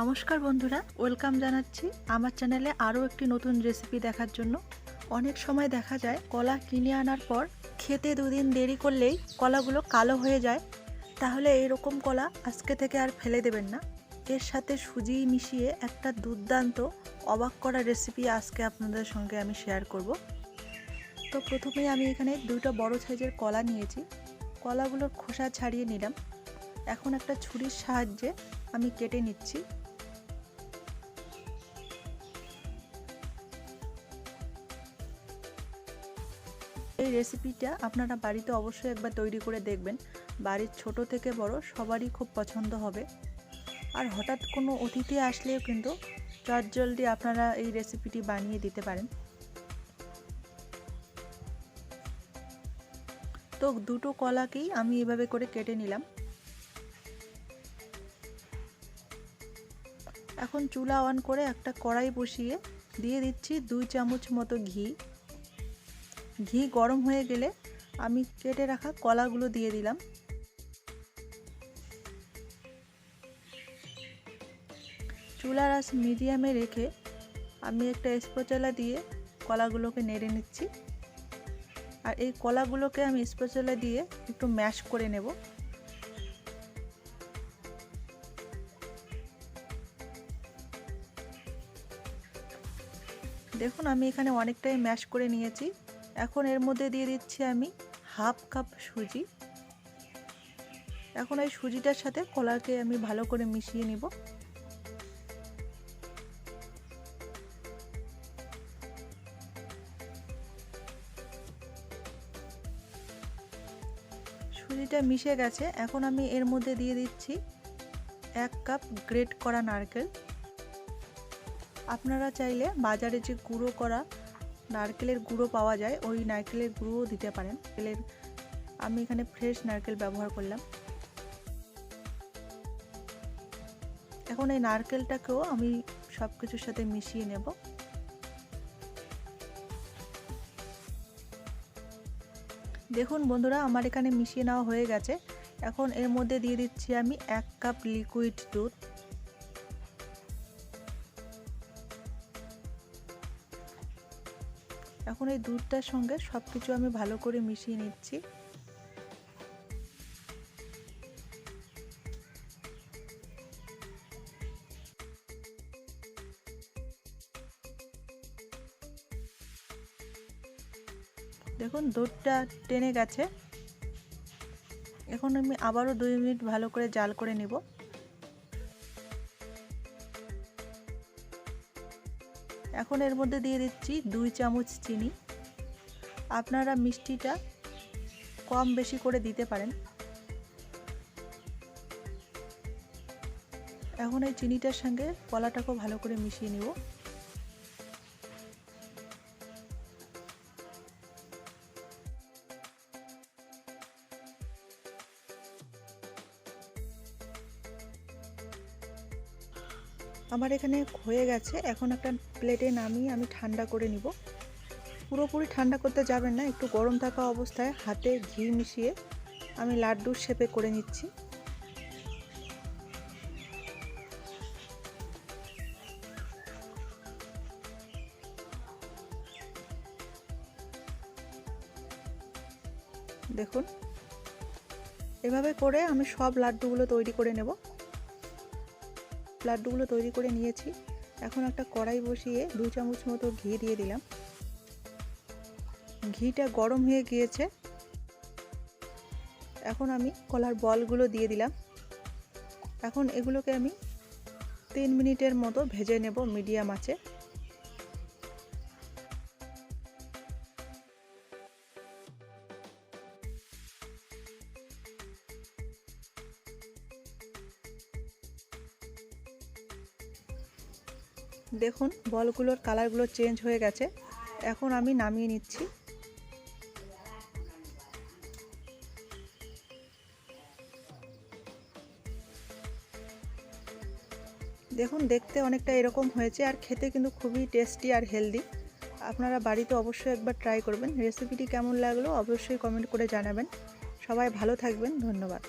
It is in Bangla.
নমস্কার বন্ধুরা, ওয়েলকাম জানাচ্ছি আমার চ্যানেলে আরও একটি নতুন রেসিপি দেখার জন্য। অনেক সময় দেখা যায় কলা কিনে আনার পর খেতে দুদিন দেরি করলেই কলাগুলো কালো হয়ে যায়। তাহলে এরকম কলা আজকে থেকে আর ফেলে দেবেন না। এর সাথে সুজি মিশিয়ে একটা দুর্দান্ত, অবাক করা রেসিপি আজকে আপনাদের সঙ্গে আমি শেয়ার করব। তো প্রথমেই আমি এখানে দুটো বড় সাইজের কলা নিয়েছি। কলাগুলোর খোসা ছাড়িয়ে নিলাম। এখন একটা ছুরির সাহায্যে আমি কেটে নিচ্ছি। এই রেসিপিটা আপনারা বাড়িতে অবশ্যই একবার তৈরি করে দেখবেন। বাড়ির ছোট থেকে বড় সবারই খুব পছন্দ হবে। আর হঠাৎ কোনো অতিথি আসলেও কিন্তু চটজলদি আপনারা এই রেসিপিটি বানিয়ে দিতে পারেন। তো দুটো কলাকেই আমি এভাবে করে কেটে নিলাম। এখন চুলা অন করে একটা কড়াই বসিয়ে দিয়ে দিচ্ছি দুই চামচ মতো ঘি। ঘি গরম হয়ে গেলে আমি কেটে রাখা কলাগুলো দিয়ে দিলাম। চুলার আস মিডিয়ামে রেখে আমি একটা স্পোচলা দিয়ে কলাগুলোকে নেড়ে নিচ্ছি। আর এই কলাগুলোকে আমি স্পোচলা দিয়ে একটু ম্যাশ করে নেব। দেখুন আমি এখানে অনেকটাই ম্যাশ করে নিয়েছি। এখন এর মধ্যে দিয়ে দিচ্ছি আমি হাফ কাপ সুজি। এখন এই সুজিটার সাথে কলাকে আমি ভালো করে মিশিয়ে নিব। সুজিটা মিশে গেছে। এখন আমি এর মধ্যে দিয়ে দিচ্ছি এক কাপ গ্রেট করা নারকেল। আপনারা চাইলে বাজারে যে গুঁড়ো করা নারকেলের গুঁড়ো পাওয়া যায়, ওই নারকেলের গুঁড়োও দিতে পারেন। নারকেলের, আমি এখানে ফ্রেশ নারকেল ব্যবহার করলাম। এখন এই নারকেলটাকেও আমি সব কিছুর সাথে মিশিয়ে নেব। দেখুন বন্ধুরা, আমার এখানে মিশিয়ে নেওয়া হয়ে গেছে। এখন এর মধ্যে দিয়ে দিচ্ছি আমি এক কাপ লিকুইড দুধ। এখন এই দুধটার সঙ্গে সব কিছু আমি ভালো করে মিশিয়ে নিচ্ছি। দেখুন, দুধটা টেনে গেছে। এখন আমি আবারও দুই মিনিট ভালো করে জাল করে নেব। এখন এর মধ্যে দিয়ে দিচ্ছি দুই চামচ চিনি। আপনারা মিষ্টিটা কম বেশি করে দিতে পারেন। এখন এই চিনিটার সঙ্গে কলাটাকেও ভালো করে মিশিয়ে নিব। আমার এখানে হয়ে গেছে। এখন একটা প্লেটে নামিয়ে আমি ঠান্ডা করে নিব। পুরোপুরি ঠান্ডা করতে যাবেন না, একটু গরম থাকা অবস্থায় হাতে ঘি মিশিয়ে আমি লাড্ডুর শেপে করে নিচ্ছি। দেখুন, এভাবে করে আমি সব লাড্ডুগুলো তৈরি করে নেব। লাড্ডুগুলো তৈরি করে নিয়েছি। এখন একটা কড়াই বসিয়ে দু চামচ মতো ঘি দিয়ে দিলাম। ঘিটা গরম হয়ে গিয়েছে। এখন আমি কলার বলগুলো দিয়ে দিলাম। এখন এগুলোকে আমি তিন মিনিটের মতো ভেজে নেব মিডিয়াম আছে দেখুন, বলগুলোর কালারগুলো চেঞ্জ হয়ে গেছে। এখন আমি নামিয়ে নিচ্ছি। দেখুন, দেখতে অনেকটা এরকম হয়েছে আর খেতে কিন্তু খুবই টেস্টি আর হেলদি। আপনারা বাড়িতে অবশ্যই একবার ট্রাই করবেন। রেসিপিটি কেমন লাগল অবশ্যই কমেন্ট করে জানাবেন। সবাই ভালো থাকবেন। ধন্যবাদ।